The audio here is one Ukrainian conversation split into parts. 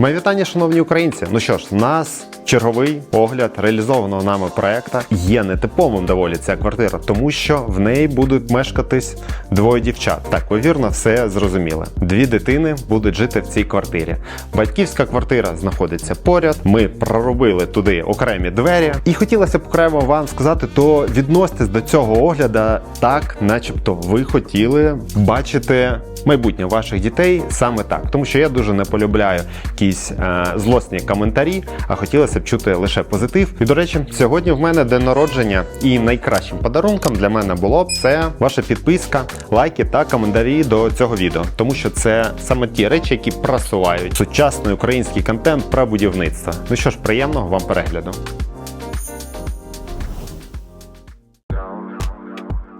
Мої вітання, шановні українці. Ну що ж, нас черговий огляд реалізованого нами проекта є нетиповим доволі ця квартира, тому що в неї будуть мешкатись двоє дівчат. Так, ви вірно, все зрозуміли. Дві дитини будуть жити в цій квартирі. Батьківська квартира знаходиться поряд. Ми проробили туди окремі двері. І хотілося б окремо вам сказати, то відноситесь до цього огляду так, начебто ви хотіли бачити майбутнє ваших дітей саме так, тому що я дуже не полюбляю якісь е, злосні коментарі, а хотілося б чути лише позитив. І до речі, сьогодні в мене день народження, і найкращим подарунком для мене було б це ваша підписка, лайки та коментарі до цього відео, тому що це саме ті речі, які просувають сучасний український контент про будівництво. Ну що ж, приємного вам перегляду.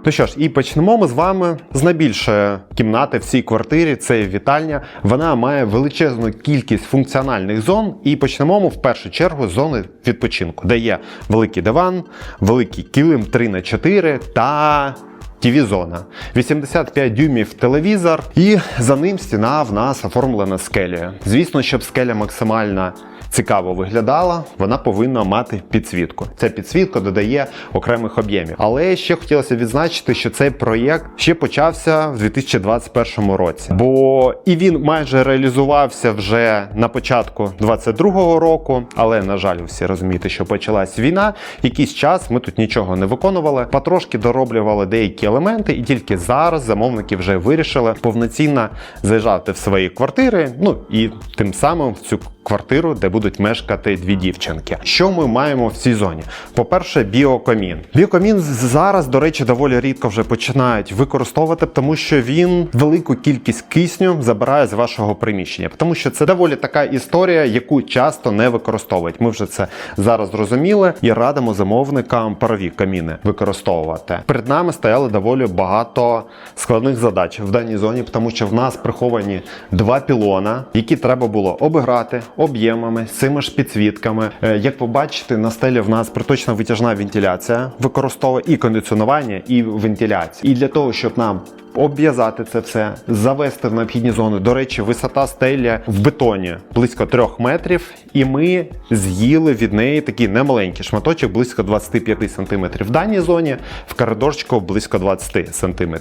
Ну що ж, і почнемо ми з вами з найбільшої кімнати в цій квартирі. Це вітальня. Вона має величезну кількість функціональних зон. І почнемо ми в першу чергу з зони відпочинку, де є великий диван, великий килим 3 на 4 та. ТВ-зона, 85 дюймів телевізор, і за ним стіна в нас оформлена скелею. Звісно, щоб скеля максимально цікаво виглядала, вона повинна мати підсвітку. Ця підсвітка додає окремих об'ємів. Але ще хотілося відзначити, що цей проєкт ще почався в 2021 році, бо і він майже реалізувався вже на початку 2022 року. Але на жаль, всі розумієте, що почалась війна. Якийсь час ми тут нічого не виконували, потрошки дороблювали деякі елементи, і тільки зараз замовники вже вирішили повноцінно заїжджати в свої квартири. Ну і тим самим в цю квартиру, де будуть мешкати дві дівчинки. Що ми маємо в цій зоні? По-перше, біокомін. Біокомін зараз, до речі, доволі рідко вже починають використовувати, тому що він велику кількість кисню забирає з вашого приміщення, тому що це доволі така історія, яку часто не використовують. Ми вже це зараз зрозуміли і радимо замовникам парові каміни використовувати. Перед нами стояли доволі багато складних задач в даній зоні, тому що в нас приховані два пілона, які треба було обіграти об'ємами цими ж підсвітками. Е, Як ви бачите, на стелі в нас проточна витяжна вентиляція використовує і кондиціонування, і вентиляцію. І для того, щоб нам Обв'язати це все, завести в необхідні зони. До речі, висота стеля в бетоні близько 3 метрів, і ми з'їли від неї такий немаленький шматочок близько 25 см. В даній зоні в коридорчику близько 20 см.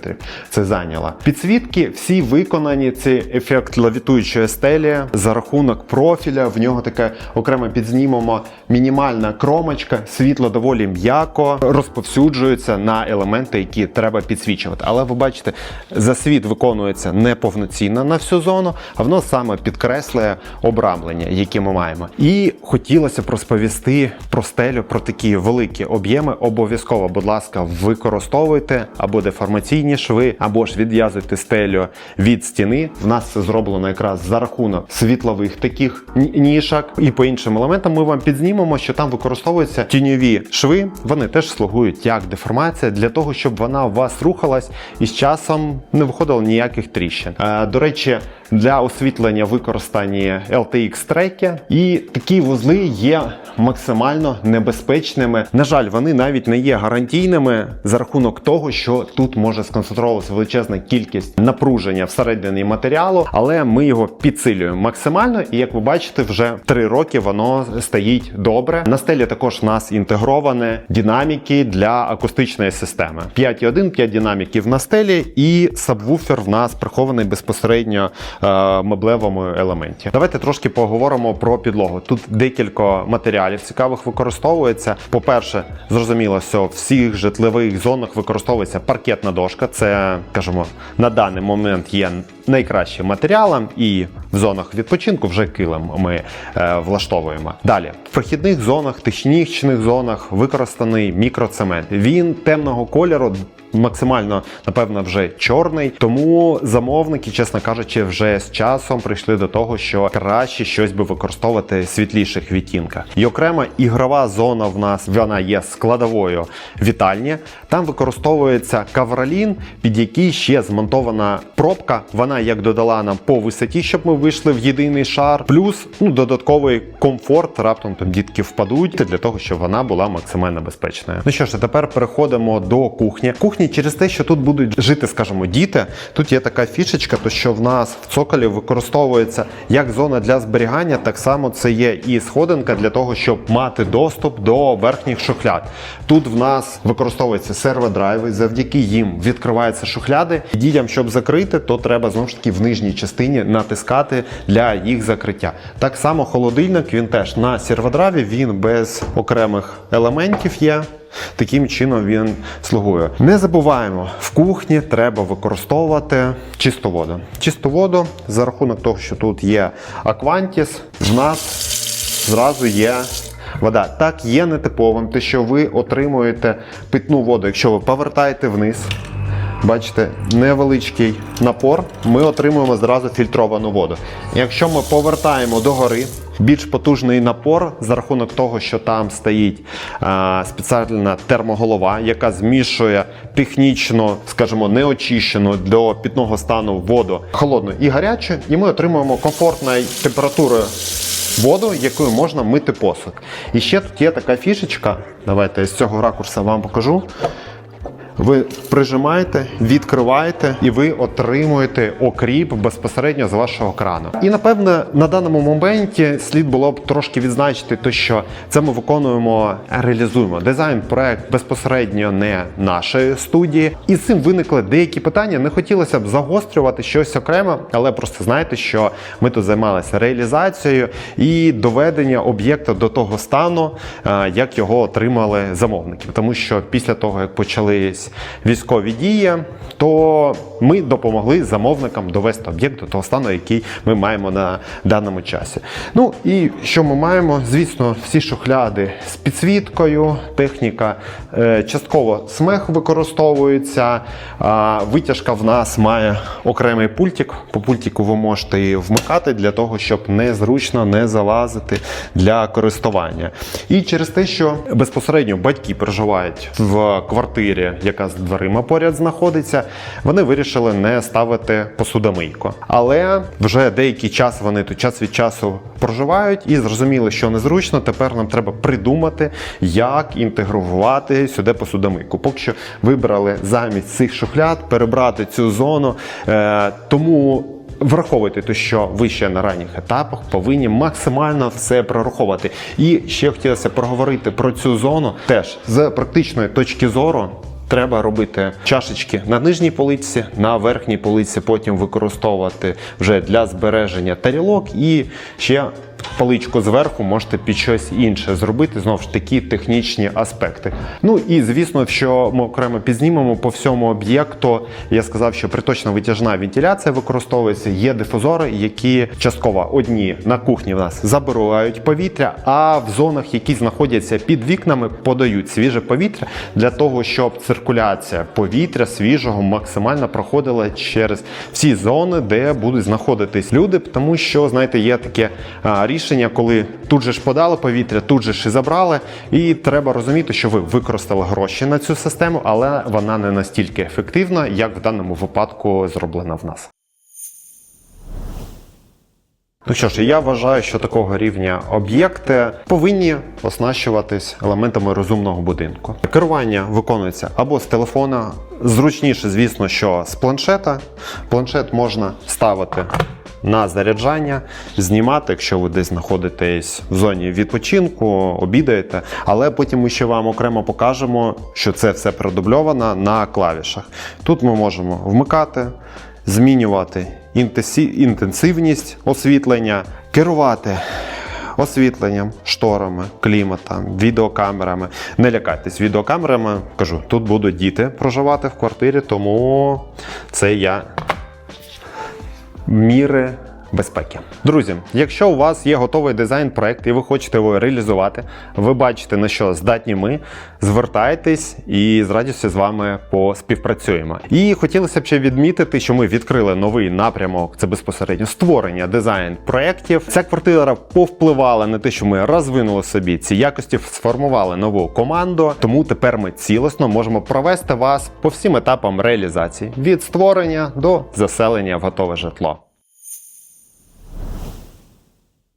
Це зайняло. Підсвітки всі виконані. Це ефект лавітуючої стелі за рахунок профіля. В нього таке окремо підзнімемо мінімальна кромочка, світло доволі м'яко розповсюджується на елементи, які треба підсвічувати. Але ви бачите, засвіт виконується не повноцінно на всю зону, а воно саме підкреслює обрамлення, які ми маємо. І хотілося б розповісти про стелю, про такі великі об'єми. Обов'язково, будь ласка, використовуйте або деформаційні шви, або ж відв'язуйте стелю від стіни. В нас це зроблено якраз за рахунок світлових таких ні- нішок. І по іншим елементам ми вам підзнімемо, що там використовуються тіньові шви. Вони теж слугують як деформація для того, щоб вона у вас рухалась і з часом не виходило ніяких тріщин. Е, До речі, для освітлення використані LTX треки, і такі вузли є максимально небезпечними. На жаль, вони навіть не є гарантійними за рахунок того, що тут може сконцентруватися величезна кількість напруження всередині матеріалу, але ми його підсилюємо максимально. І як ви бачите, вже три роки воно стоїть добре. На стелі також в нас інтегровані динаміки для акустичної системи. 5.1, 5 динаміків на стелі, і сабвуфер в нас прихований безпосередньо е, меблевому елементі. Давайте трошки поговоримо про підлогу. Тут декілька матеріалів цікавих використовується. По-перше, зрозуміло, що в всіх житлових зонах використовується паркетна дошка. Це, кажемо, на даний момент є найкращим матеріалом, і в зонах відпочинку вже килим ми е, влаштовуємо. Далі в прохідних зонах, технічних зонах використаний мікроцемент. Він темного кольору. Максимально, напевно, вже чорний, тому замовники, чесно кажучи, вже з часом прийшли до того, що краще щось би використовувати в світліших відтінках. І окрема ігрова зона в нас вона є складовою вітальні. Там використовується кавралін, під який ще змонтована пробка. Вона як додала нам по висоті, щоб ми вийшли в єдиний шар, плюс ну, додатковий комфорт, раптом там дітки впадуть для того, щоб вона була максимально безпечною. Ну що ж, а тепер переходимо до кухні. Кухня кухні через те, що тут будуть жити, скажімо, діти. Тут є така фішечка, то що в нас в цоколі використовується як зона для зберігання, так само це є і сходинка для того, щоб мати доступ до верхніх шухляд. Тут в нас використовуються серводрайви, завдяки їм відкриваються шухляди. Дітям, щоб закрити, то треба знову ж таки в нижній частині натискати для їх закриття. Так само холодильник він теж на серводрайві, він без окремих елементів є. Таким чином він слугує. Не забуваємо, в кухні треба використовувати чисту воду. Чисту воду за рахунок того, що тут є аквантіс, в нас зразу є вода. Так є нетиповим, те, що ви отримуєте питну воду, якщо ви повертаєте вниз. Бачите, невеличкий напор, ми отримуємо зразу фільтровану воду. Якщо ми повертаємо догори, більш потужний напор за рахунок того, що там стоїть спеціальна термоголова, яка змішує технічно, скажімо, неочищену до питного стану воду холодну і гарячу, і ми отримуємо комфортної температури воду, якою можна мити посуд. І ще тут є така фішечка. Давайте я з цього ракурсу вам покажу. Ви прижимаєте, відкриваєте, і ви отримуєте окріп безпосередньо з вашого крану. І напевне на даному моменті слід було б трошки відзначити, те, що це ми виконуємо, реалізуємо дизайн проект безпосередньо не нашої студії. І з цим виникли деякі питання. Не хотілося б загострювати щось окремо, але просто знаєте, що ми тут займалися реалізацією і доведення об'єкта до того стану, е, як його отримали замовники. Тому що після того, як почались військові дії, то ми допомогли замовникам довести об'єкт до того стану, який ми маємо на даному часі. Ну і що ми маємо? Звісно, всі шухляди з підсвіткою, техніка е, частково смех використовується. Витяжка в нас має окремий пультик. По пультику ви можете її вмикати для того, щоб незручно не залазити для користування. І через те, що безпосередньо батьки проживають в квартирі, яка з дверима поряд знаходиться, вони вирішили не ставити посудомийку. Але вже деякий час вони тут час від часу проживають і зрозуміли, що незручно. Тепер нам треба придумати, як інтегрувати сюди посудомийку. Поки що вибрали замість цих шухляд перебрати цю зону. Е, тому. Враховуйте те, що ви ще на ранніх етапах повинні максимально все прораховувати. І ще хотілося проговорити про цю зону теж з практичної точки зору. Треба робити чашечки на нижній полиці, на верхній полиці, потім використовувати вже для збереження тарілок. І ще поличку зверху можете під щось інше зробити. Знову ж такі технічні аспекти. Ну і звісно, що ми окремо підзнімемо по всьому об'єкту. Я сказав, що приточна витяжна вентиляція використовується. Є дифузори, які частково одні на кухні в нас забирають повітря, а в зонах, які знаходяться під вікнами, подають свіже повітря для того, щоб циркуляція повітря свіжого максимально проходила через всі зони, де будуть знаходитись люди, тому що знаєте, є таке а, рішення, коли тут же ж подали повітря, тут же ж і забрали. І треба розуміти, що ви використали гроші на цю систему, але вона не настільки ефективна, як в даному випадку зроблена в нас. Ну що ж, я вважаю, що такого рівня об'єкти повинні оснащуватись елементами розумного будинку. Керування виконується або з телефона, зручніше, звісно, що з планшета. Планшет можна ставити на заряджання, знімати, якщо ви десь знаходитесь в зоні відпочинку, обідаєте. Але потім ми ще вам окремо покажемо, що це все продубльовано на клавішах. Тут ми можемо вмикати, змінювати інтенсивність освітлення, керувати. Освітленням, шторами, кліматом, відеокамерами. Не лякайтесь відеокамерами. Кажу, тут будуть діти проживати в квартирі, тому це я міри безпеки. Друзі, якщо у вас є готовий дизайн-проект і ви хочете його реалізувати, ви бачите на що здатні ми, звертайтесь і з радістю з вами поспівпрацюємо. І хотілося б ще відмітити, що ми відкрили новий напрямок. Це безпосередньо створення дизайн-проєктів. Ця квартира повпливала на те, що ми розвинули собі ці якості, сформували нову команду. Тому тепер ми цілісно можемо провести вас по всім етапам реалізації від створення до заселення в готове житло.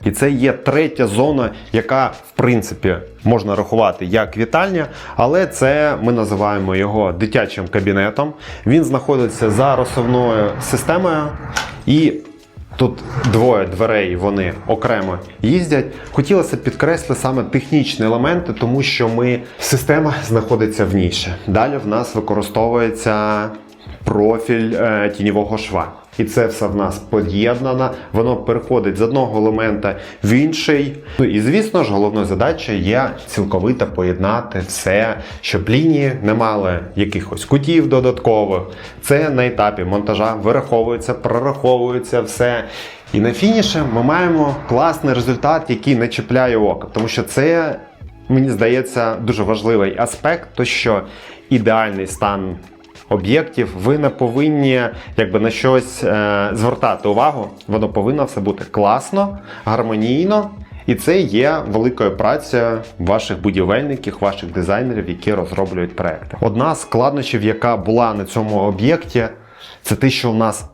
І це є третя зона, яка в принципі можна рахувати як вітальня, але це ми називаємо його дитячим кабінетом. Він знаходиться за розсувною системою і. Тут двоє дверей вони окремо їздять. Хотілося підкреслити саме технічні елементи, тому що ми система знаходиться в ніші. Далі в нас використовується профіль е, тіньового шва. І це все в нас поєднано, воно переходить з одного елемента в інший. Ну і звісно ж, головною задачею є цілковито поєднати все, щоб лінії не мали якихось кутів додаткових. Це на етапі монтажа вираховується, прораховується все. І на фініші ми маємо класний результат, який не чіпляє око, тому що це. Мені здається, дуже важливий аспект, то що ідеальний стан об'єктів, ви не повинні якби на щось е, звертати увагу. Воно повинно все бути класно, гармонійно. І це є великою працею ваших будівельників, ваших дизайнерів, які розроблюють проекти. Одна з складнощів, яка була на цьому об'єкті, це те, що у нас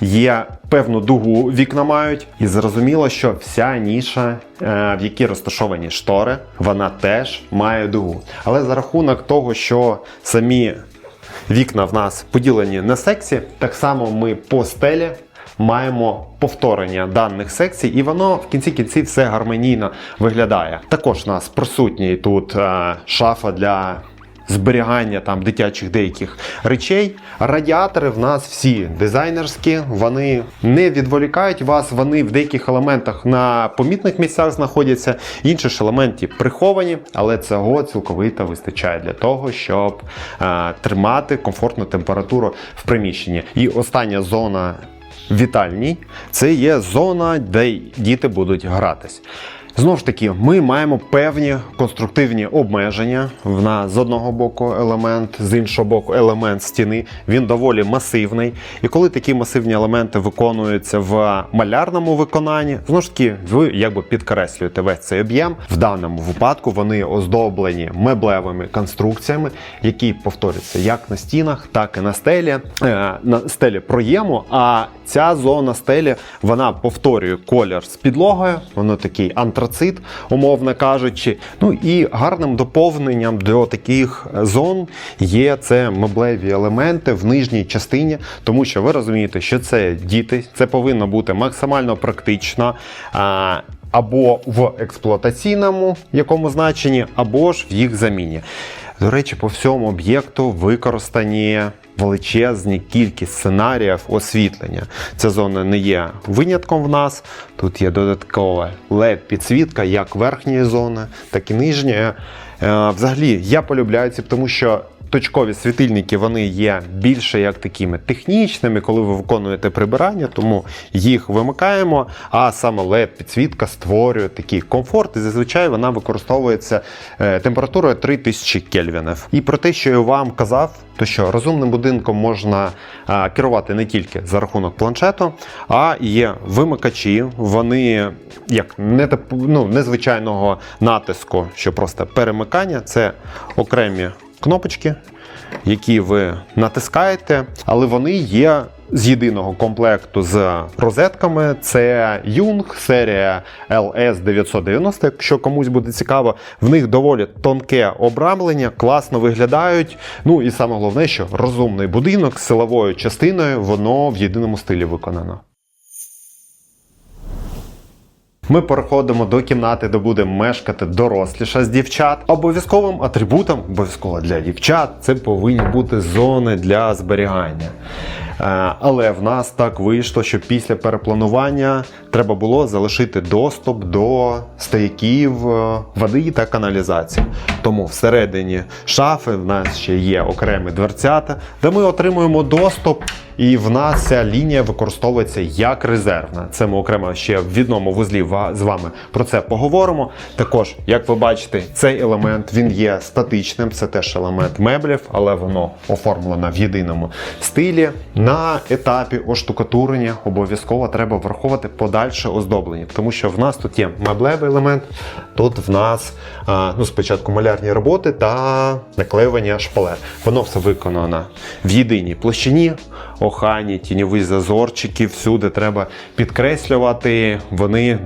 є певну дугу вікна мають, і зрозуміло, що вся ніша, е, в якій розташовані штори, вона теж має дугу. Але за рахунок того, що самі вікна в нас поділені на секції, так само ми по стелі. Маємо повторення даних секцій, і воно в кінці кінці все гармонійно виглядає. Також у нас присутній тут е, шафа для зберігання там дитячих деяких речей. Радіатори в нас всі дизайнерські, вони не відволікають вас, вони в деяких елементах на помітних місцях знаходяться, інші ж елементи приховані, але цього цілковито вистачає для того, щоб е, тримати комфортну температуру в приміщенні. І остання зона вітальній це є зона, де діти будуть гратись. Знову ж таки, ми маємо певні конструктивні обмеження. В нас з одного боку елемент, з іншого боку елемент стіни. Він доволі масивний. І коли такі масивні елементи виконуються в малярному виконанні, знову ж таки, ви якби підкреслюєте весь цей об'єм. В даному випадку вони оздоблені меблевими конструкціями, які повторюються як на стінах, так і на стелі. Е, На стелі проєму. А ця зона стелі вона повторює колір з підлогою. Воно такий антрацит, умовно кажучи. Ну і гарним доповненням до таких зон є це меблеві елементи в нижній частині, тому що ви розумієте, що це діти, це повинно бути максимально практично. Або в експлуатаційному якому значенні, або ж в їх заміні. До речі, по всьому об'єкту використані величезні кількість сценаріїв освітлення. Ця зона не є винятком в нас. Тут є додаткова LED-підсвітка як верхньої зони, так і нижньої. Е, Взагалі, я полюбляю ці, тому що. Точкові світильники вони є більше як такими технічними, коли ви виконуєте прибирання, тому їх вимикаємо. А саме led підсвітка створює такий комфорт, і зазвичай вона використовується е, температурою 3000 кельвінів. І про те, що я вам казав, то що розумним будинком можна е, керувати не тільки за рахунок планшету, а є вимикачі. Вони як не ну, незвичайного натиску, що просто перемикання, це окремі кнопочки, які ви натискаєте, але вони є з єдиного комплекту з розетками. Це Jung серія LS990. Якщо комусь буде цікаво, в них доволі тонке обрамлення, класно виглядають. Ну і саме головне, що розумний будинок з силовою частиною, воно в єдиному стилі виконано. Ми переходимо до кімнати, де буде мешкати доросліша з дівчат. Обов'язковим атрибутом, обов'язково для дівчат, це повинні бути зони для зберігання. Е, Але в нас так вийшло, що після перепланування треба було залишити доступ до стояків е, води та каналізації. Тому всередині шафи в нас ще є окремі дверцята, де ми отримуємо доступ. І в нас ця лінія використовується як резервна. Це ми окремо ще в відному вузлі з вами про це поговоримо. Також, як ви бачите, цей елемент він є статичним, це теж елемент меблів, але воно оформлено в єдиному стилі. На етапі оштукатурення обов'язково треба враховувати подальше оздоблення, тому що в нас тут є меблевий елемент, тут в нас ну, спочатку малярні роботи та наклеювання шпалер. Воно все виконано в єдиній площині. Охайні, тіньові зазорчики, всюди треба підкреслювати. Вони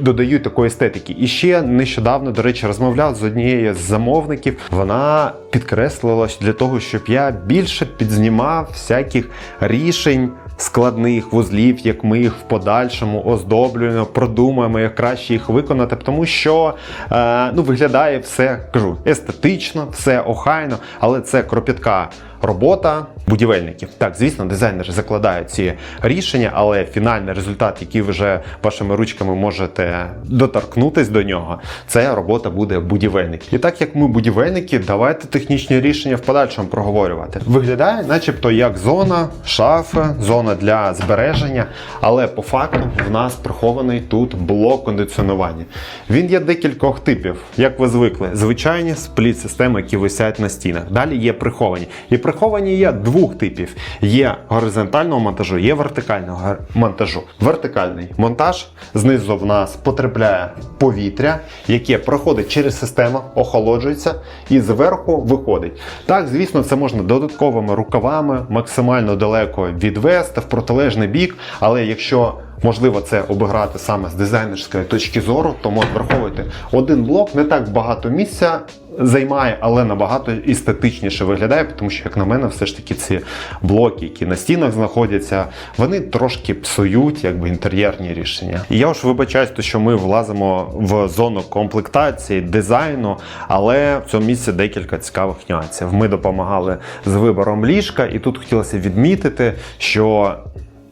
додають такої естетики. І ще нещодавно, до речі, розмовляв з однією з замовників. Вона підкреслила для того, щоб я більше підзнімав всяких рішень. Складних вузлів, як ми їх в подальшому оздоблюємо, продумаємо, як краще їх виконати, тому що е, ну, виглядає все, кажу, естетично, все охайно, але це кропітка робота будівельників. Так, звісно, дизайнери закладають ці рішення, але фінальний результат, який ви вже вашими ручками можете доторкнутись до нього, це робота буде будівельників. І так як ми будівельники, давайте технічні рішення в подальшому проговорювати. Виглядає, начебто, як зона шафи, зона для збереження, але по факту в нас прихований тут блок кондиціонування. Він є декількох типів, як ви звикли. Звичайні спліт-системи, які висять на стінах. Далі є приховані. І приховані є двох типів: є горизонтального монтажу, є вертикального монтажу. Вертикальний монтаж знизу в нас потрапляє повітря, яке проходить через систему, охолоджується і зверху виходить. Так, звісно, це можна додатковими рукавами максимально далеко відвести в протилежний бік, але якщо Можливо, це обіграти саме з дизайнерської точки зору, тому враховуйте, один блок не так багато місця займає, але набагато естетичніше виглядає, тому що, як на мене, все ж таки ці блоки, які на стінах знаходяться, вони трошки псують якби інтер'єрні рішення. І я ж вибачаюсь, що ми влазимо в зону комплектації, дизайну, але в цьому місці декілька цікавих нюансів. Ми допомагали з вибором ліжка, і тут хотілося відмітити, що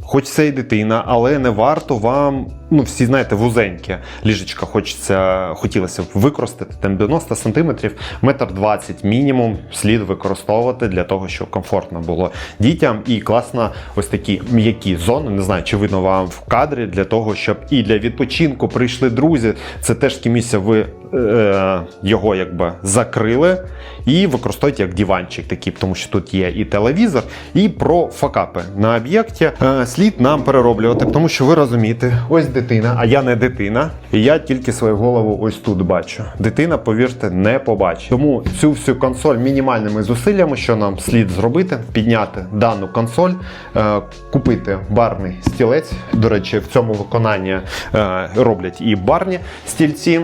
Хоч це і дитина, але не варто вам, ну всі знаєте, вузеньке ліжечка хочеться, хотілося б використати там 90 сантиметрів, метр 20 мінімум слід використовувати для того, щоб комфортно було дітям. І класно ось такі м'які зони. Не знаю, чи видно вам в кадрі для того, щоб і для відпочинку прийшли друзі. Це теж таке місце. Ви е, його якби закрили і використовуєте як диванчик такий, тому що тут є і телевізор, і про факапи на об'єкті. Е, слід нам перероблювати, тому що ви розумієте, ось дитина, а я не дитина, і я тільки свою голову ось тут бачу. Дитина, повірте, не побачить. Тому цю всю консоль мінімальними зусиллями, що нам слід зробити, підняти дану консоль, е, купити барний стілець. До речі, в цьому виконанні е, роблять і барні стільці.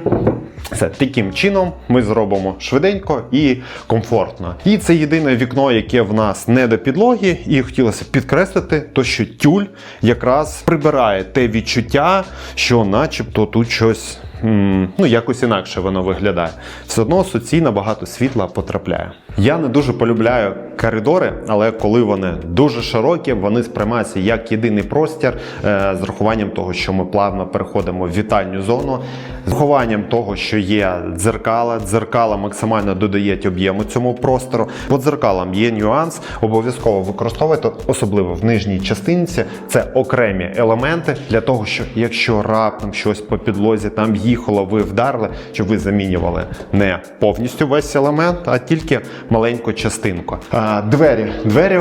Все таким чином ми зробимо швиденько і комфортно. І це єдине вікно, яке в нас не до підлоги, і хотілося підкреслити, то що тюль якраз прибирає те відчуття, що, начебто, тут щось. Ну, якось інакше воно виглядає. Все одно суцільно багато світла потрапляє. Я не дуже полюбляю коридори, але коли вони дуже широкі, вони сприймаються як єдиний простір е, з рахуванням того, що ми плавно переходимо в вітальню зону, з рахуванням того, що є дзеркала. Дзеркала максимально додають об'єму цьому простору. По дзеркалам є нюанс, обов'язково використовувати, особливо в нижній частинці. Це окремі елементи для того, що якщо раптом щось по підлозі там їхало, ви вдарили, щоб ви замінювали не повністю весь елемент, а тільки маленьку частинку. Двері. Двері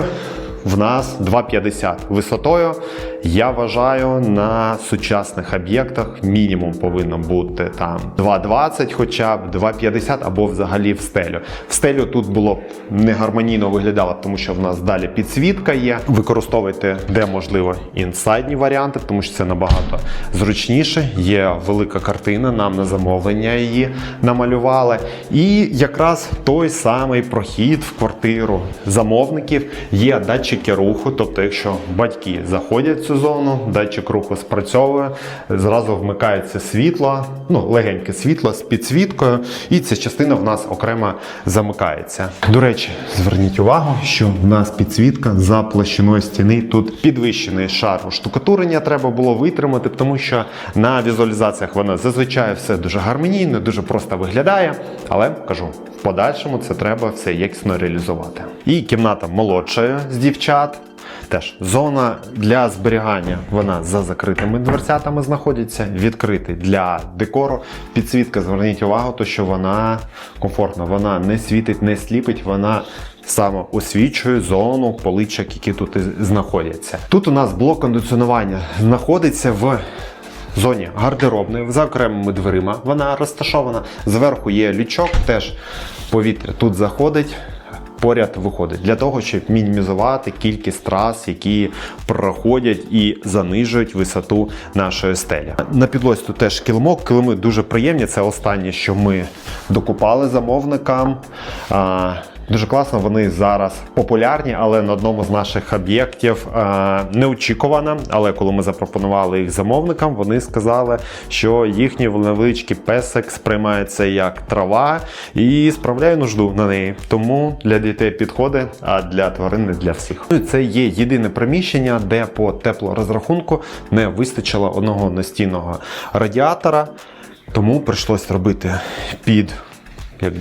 в нас 2,50 висотою. Я вважаю, на сучасних об'єктах мінімум повинно бути там 2,20 хоча б, 2,50 або взагалі в стелю. В стелю тут було б не гармонійно виглядало, тому що в нас далі підсвітка є. Використовуйте де можливо інсайдні варіанти, тому що це набагато зручніше. Є велика картина, нам на замовлення її намалювали. І якраз той самий прохід в квартиру замовників є датчики руху. Тобто, якщо батьки заходять в цю зону, датчик руху спрацьовує, зразу вмикається світло, ну легеньке світло з підсвіткою, і ця частина в нас окремо замикається. До речі, зверніть увагу, що в нас підсвітка за площиною стіни. Тут підвищений шар штукатурення треба було витримати, тому що на візуалізаціях вона зазвичай все дуже гармонійно, дуже просто виглядає. Але кажу, в подальшому це треба все якісно реалізувати. І кімната молодшої з дівчат. Теж зона для зберігання вона за закритими дверцятами знаходиться, відкритий для декору. Підсвітка, зверніть увагу, то що вона комфортна, вона не світить, не сліпить, вона саме освічує зону поличок, які тут знаходяться. Тут у нас блок кондиціонування знаходиться в зоні гардеробної за окремими дверима. Вона розташована. Зверху є лючок, теж повітря тут заходить. Поряд виходить для того, щоб мінімізувати кількість трас, які проходять і занижують висоту нашої стелі. На підлозі тут теж килимок. Килими дуже приємні. Це останнє, що ми докупали замовникам. Дуже класно, вони зараз популярні, але на одному з наших об'єктів е, неочікувано. Але коли ми запропонували їх замовникам, вони сказали, що їхній невеличкий песик сприймається як трава і справляє нужду на неї. Тому для дітей підходить, а для тварин не для всіх. Ну, Це є єдине приміщення, де по теплорозрахунку не вистачило одного настінного радіатора. Тому прийшлось робити під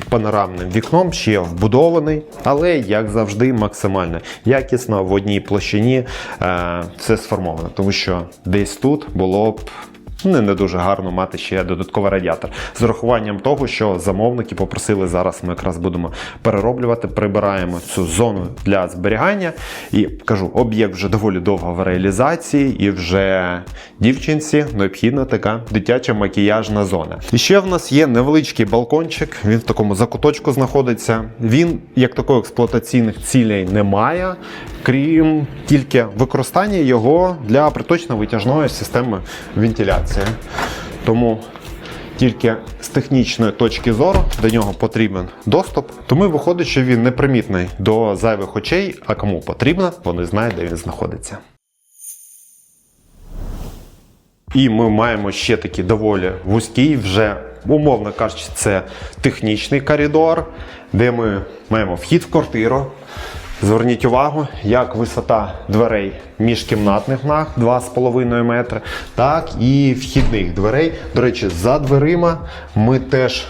панорамним вікном, ще вбудований, але як завжди, максимально якісно в одній площині е, все сформовано, тому що десь тут було б. Не, не дуже гарно мати ще додатковий радіатор. З урахуванням того, що замовники попросили зараз, ми якраз будемо перероблювати, прибираємо цю зону для зберігання. І кажу, об'єкт вже доволі довго в реалізації, і вже дівчинці необхідна така дитяча макіяжна зона. І ще в нас є невеличкий балкончик, він в такому закуточку знаходиться. Він, як такої експлуатаційних цілей, не має, крім тільки використання його для приточно-витяжної системи вентиляції. Тому тільки з технічної точки зору до нього потрібен доступ. Тому виходить, що він непримітний до зайвих очей, а кому потрібно, вони знають, де він знаходиться. І ми маємо ще такий доволі вузький, вже умовно кажучи, це технічний коридор, де ми маємо вхід в квартиру. Зверніть увагу, як висота дверей міжкімнатних наг 2,5 метри, так і вхідних дверей. До речі, за дверима ми теж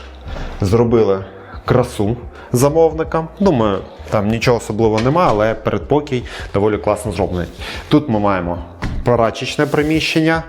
зробили красу замовникам. Думаю, там нічого особливого немає, але передпокій доволі класно зроблений. Тут ми маємо прачечне приміщення.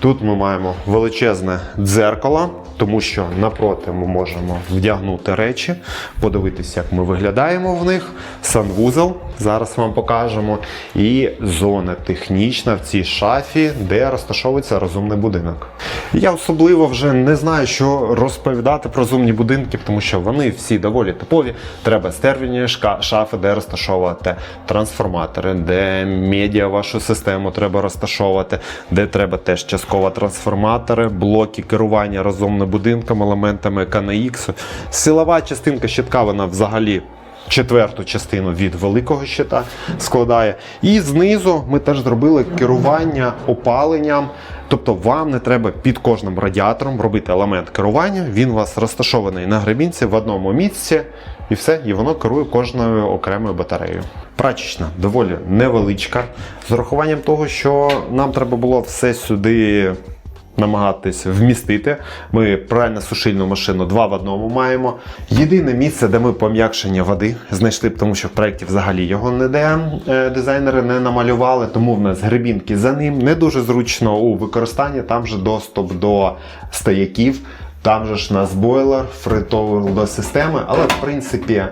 Тут ми маємо величезне дзеркало, тому що напроти ми можемо вдягнути речі, подивитися, як ми виглядаємо в них. Санвузол, зараз вам покажемо. І зона технічна в цій шафі, де розташовується розумний будинок. Я особливо вже не знаю, що розповідати про розумні будинки, тому що вони всі доволі типові. Треба стервіні шафи, де розташовувати трансформатори, де медіа вашу систему треба розташовувати, де треба теж частково трансформатори, блоки керування розумним будинком, елементами KNX. Силова частинка щитка, вона взагалі. Четверту частину від великого щита складає. І знизу ми теж зробили керування опаленням. Тобто вам не треба під кожним радіатором робити елемент керування. Він у вас розташований на гребінці в одному місці, і все, і воно керує кожною окремою батареєю. Прачечна доволі невеличка. З урахуванням того, що нам треба було все сюди намагатись вмістити. Ми пральну сушильну машину два в одному маємо. Єдине місце, де ми пом'якшення води знайшли, тому що в проєкті взагалі його ніде е, дизайнери не намалювали, тому в нас гребінки за ним. Не дуже зручно у використанні, там же доступ до стояків. Там же ж у нас бойлер, фритовую до системи, але в принципі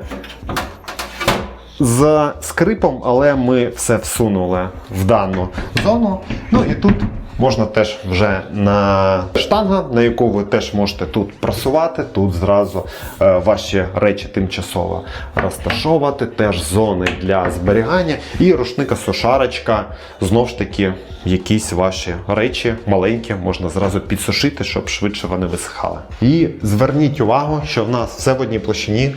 з скрипом, але ми все всунули в дану зону. Ну і тут можна теж вже на штанга, на яку ви теж можете тут просувати. Тут зразу е, ваші речі тимчасово розташовувати, теж зони для зберігання і рушника сушарочка. Знов ж таки, якісь ваші речі маленькі можна зразу підсушити, щоб швидше вони висихали. І зверніть увагу, що в нас все в одній площині.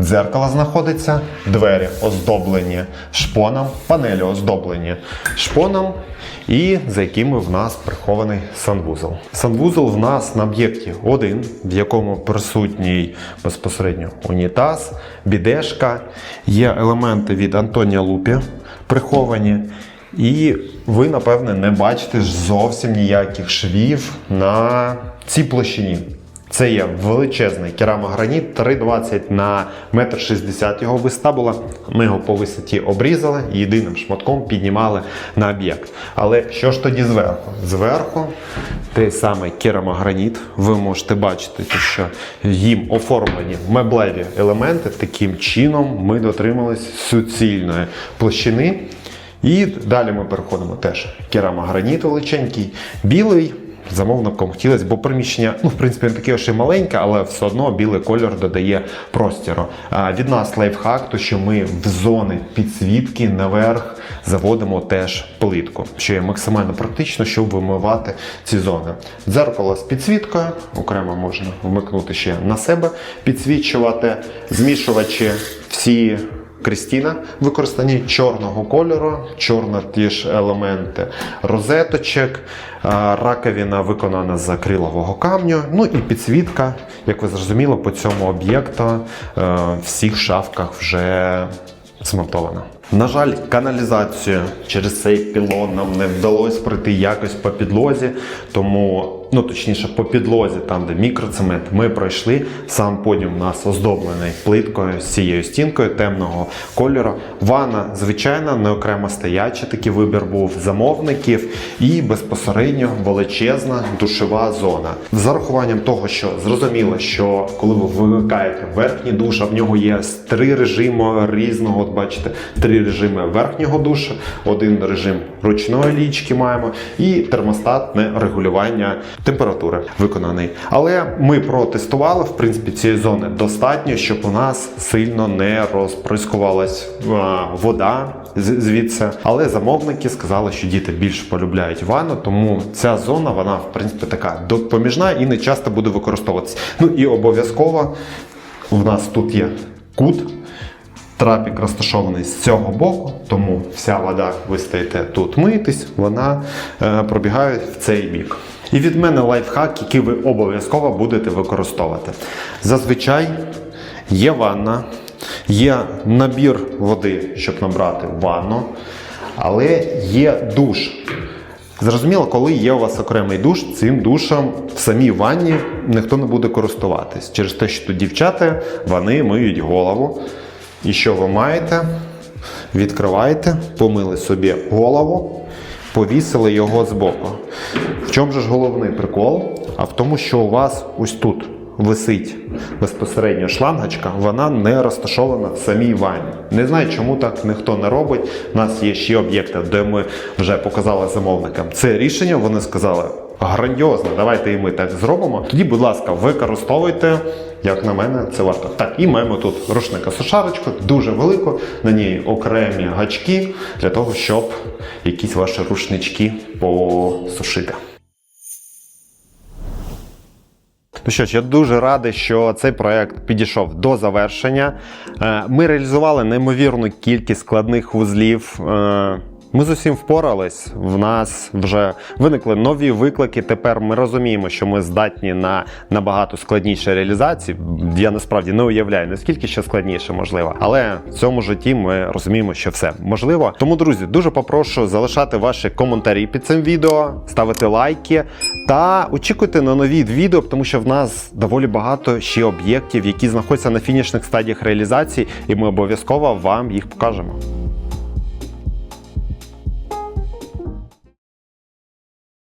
Дзеркало знаходиться, двері оздоблені шпоном, панелі оздоблені шпоном, і за якими в нас прихований санвузол. Санвузол в нас на об'єкті один, в якому присутній безпосередньо унітаз, бідешка, є елементи від Антонія Лупі приховані. І ви, напевне, не бачите зовсім ніяких швів на цій площині. Це є величезний керамограніт, 3,20 на 1,60 м його висота була. Ми його по висоті обрізали єдиним шматком піднімали на об'єкт. Але що ж тоді зверху? Зверху той самий керамограніт. Ви можете бачити, що їм оформлені меблеві елементи. Таким чином ми дотримались суцільної площини. І далі ми переходимо теж керамограніт величенький, білий. Замовником хотілося, бо приміщення, ну, в принципі, не таке ще маленьке, але все одно білий кольор додає простіру. Від нас лайфхак, то що ми в зони підсвітки наверх заводимо теж плитку, що є максимально практично, щоб вимивати ці зони. Дзеркало з підсвіткою, окремо можна вмикнути ще на себе, підсвічувати, змішувачі всі. Крістіна використані чорного кольору, чорно ті ж елементи розеточок, а, раковина виконана з акрилового камню. Ну і підсвітка, як ви зрозуміли, по цьому об'єкту е, в всіх шафках вже змонтована. На жаль, каналізацію через цей пілон нам не вдалося пройти якось по підлозі, тому, ну точніше, по підлозі, там де мікроцемент, ми пройшли. Сам подіум у нас оздоблений плиткою з цією стінкою темного кольору. Ванна, звичайна, не окремо стояча, такий вибір був замовників, і безпосередньо величезна душова зона. З зарахуванням того, що зрозуміло, що коли ви вимикаєте верхній душ, в нього є три режими різного, от бачите, три режими верхнього душу, один режим ручної лічки маємо, і термостатне регулювання температури виконаний. Але ми протестували, в принципі, цієї зони достатньо, щоб у нас сильно не розприскувалась вода звідси. Але замовники сказали, що діти більше полюбляють ванну, тому ця зона, вона, в принципі, така допоміжна і не часто буде використовуватися. Ну і обов'язково в нас тут є кут. Трапік розташований з цього боку, тому вся вода, ви стоїте тут митись, вона е, пробігає в цей бік. І від мене лайфхак, який ви обов'язково будете використовувати. Зазвичай є ванна, є набір води, щоб набрати ванну, але є душ. Зрозуміло, коли є у вас окремий душ, цим душем в самій ванні ніхто не буде користуватись. Через те, що тут дівчата, вони миють голову. І що ви маєте? Відкриваєте, помили собі голову, повісили його збоку. В чому ж головний прикол? А в тому, що у вас ось тут висить безпосередньо шлангочка, вона не розташована в самій ванні. Не знаю, чому так ніхто не робить. У нас є ще об'єкти, де ми вже показали замовникам це рішення. Вони сказали. Грандіозно, давайте і ми так зробимо. Тоді, будь ласка, використовуйте, як на мене, це варто. Так, і маємо тут рушника сушарочку, дуже велику, на ній окремі гачки для того, щоб якісь ваші рушнички посушити. Ну що ж, я дуже радий, що цей проект підійшов до завершення. Е, Ми реалізували неймовірну кількість складних вузлів. Ми з усім впорались. В нас вже виникли нові виклики. Тепер ми розуміємо, що ми здатні на набагато складніші реалізації. Я насправді не уявляю, наскільки ще складніше можливо. Але в цьому житті ми розуміємо, що все можливо. Тому, друзі, дуже попрошу залишати ваші коментарі під цим відео, ставити лайки та очікуйте на нові відео, тому що в нас доволі багато ще об'єктів, які знаходяться на фінішних стадіях реалізації, і ми обов'язково вам їх покажемо.